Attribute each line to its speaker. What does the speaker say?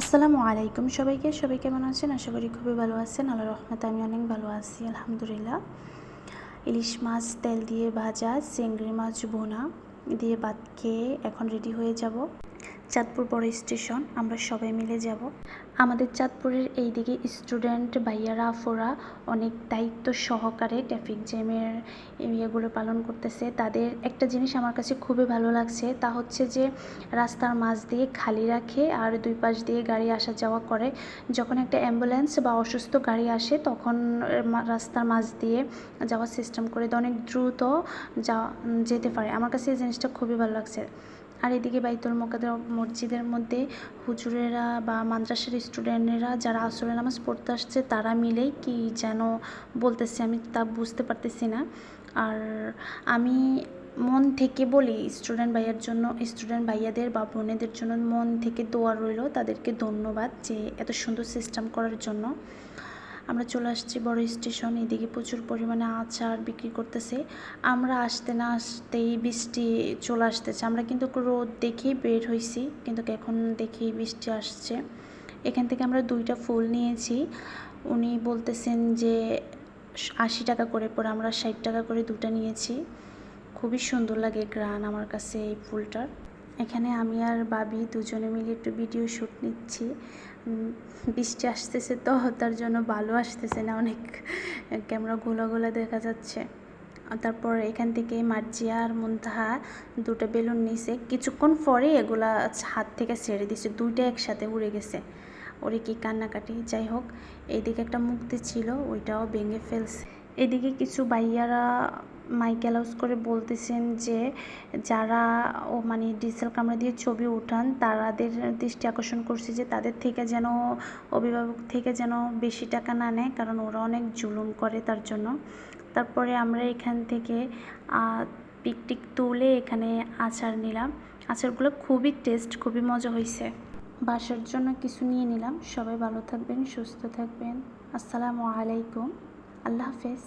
Speaker 1: আসসালামু আলাইকুম সবাইকে। সবাই কেমন আছেন? আশা করি খুবই ভালো আছেন। আল্লাহ রহমতে আমি অনেক ভালো আছি, আলহামদুলিল্লাহ। ইলিশ মাছ, তেল দিয়ে ভাজা, চিংড়ি মাছ বোনা দিয়ে ভাত খেয়ে এখন রেডি হয়ে যাব। চাঁদপুর বড় স্টেশন, আমরা সবাই মিলে যাব। আমাদের চাঁদপুরের এই দিকে স্টুডেন্ট ভাইয়ারা, আফোরা অনেক দায়িত্ব সহকারে ট্রাফিক জ্যামের ইয়েগুলো পালন করতেছে। তাদের একটা জিনিস আমার কাছে খুবই ভালো লাগছে, তা হচ্ছে যে রাস্তার মাঝ দিয়ে খালি রাখে আর দুই পাশ দিয়ে গাড়ি আসা যাওয়া করে। যখন একটা অ্যাম্বুলেন্স বা অসুস্থ গাড়ি আসে, তখন রাস্তার মাঝ দিয়ে যাওয়ার সিস্টেম করে অনেক দ্রুত যাওয়া যেতে পারে। আমার কাছে এই জিনিসটা খুবই ভালো লাগছে। আর এদিকে বাইতুল মোকাদ্দর মসজিদের মধ্যে হুজুরেরা বা মাদ্রাসার স্টুডেন্টরা যারা আসরে নামাজ পড়তে আসছে, তারা মিলেই কি যেন বলতেছে, আমি তা বুঝতে পারতেছি না। আর আমি মন থেকে বলি, স্টুডেন্ট ভাইয়ার জন্য, স্টুডেন্ট ভাইয়াদের বা বোনেদের জন্য মন থেকে দোয়া রইল তাদেরকে ধন্যবাদ যে এত সুন্দর সিস্টেম করার জন্য। আমরা চলে আসছি বড় স্টেশন, এদিকে প্রচুর পরিমাণে আচার বিক্রি করতেছে। আমরা আসতে না আসতেই বৃষ্টি চলে আসতেছে। আমরা কিন্তু রোদ দেখেই বের হয়েছি কিন্তু এখন দেখি বৃষ্টি আসছে। এখান থেকে আমরা দুইটা ফুল নিয়েছি। উনি বলতেছেন যে, আশি টাকা করে পরে আমরা ষাট টাকা করে দুটো নিয়েছি। খুবই সুন্দর লাগে গ্রান আমার কাছে এই ফুলটার। এখানে আমি আর বাবি দুজনে মিলে একটু ভিডিও শ্যুট নিচ্ছি। বৃষ্টি আসতেছে তো, তার জন্য ভালো আসতেছে না, অনেক ক্যামেরা গোলা গোলা দেখা যাচ্ছে। তারপর এখান থেকে মার্জিয়া আর মুন্তাহা দুটো বেলুন নিছে। কিছুক্ষণ পরে এগুলা হাত থেকে ছেড়ে দিছে, দুইটা একসাথে উড়ে গেছে। ওরে কি কান্নাকাটি, যাই হোক, এইদিকে একটা মুক্তি ছিল, ওইটাও ভেঙে ফেলছে। এদিকে কিছু বাইয়ারা মাইক অ্যালাউন্স করে বলতেছেন যে যারা ও মানে ডিজিটাল ক্যামেরা দিয়ে ছবি উঠান তাদের দৃষ্টি আকর্ষণ করছে যে তাদের থেকে যেন অভিভাবক থেকে যেন বেশি টাকা না নেয়, কারণ ওরা অনেক জুলুম করে তার জন্য। তারপরে আমরা এখান থেকে পিকটিক তুলে এখানে আচার নিলাম। আচারগুলো খুবই টেস্ট, খুবই মজা হয়েছে বাসার জন্য কিছু নিয়ে নিলাম। সবাই ভালো থাকবেন, সুস্থ থাকবেন। আসসালামু আলাইকুম। আল্লাহ হাফেজ।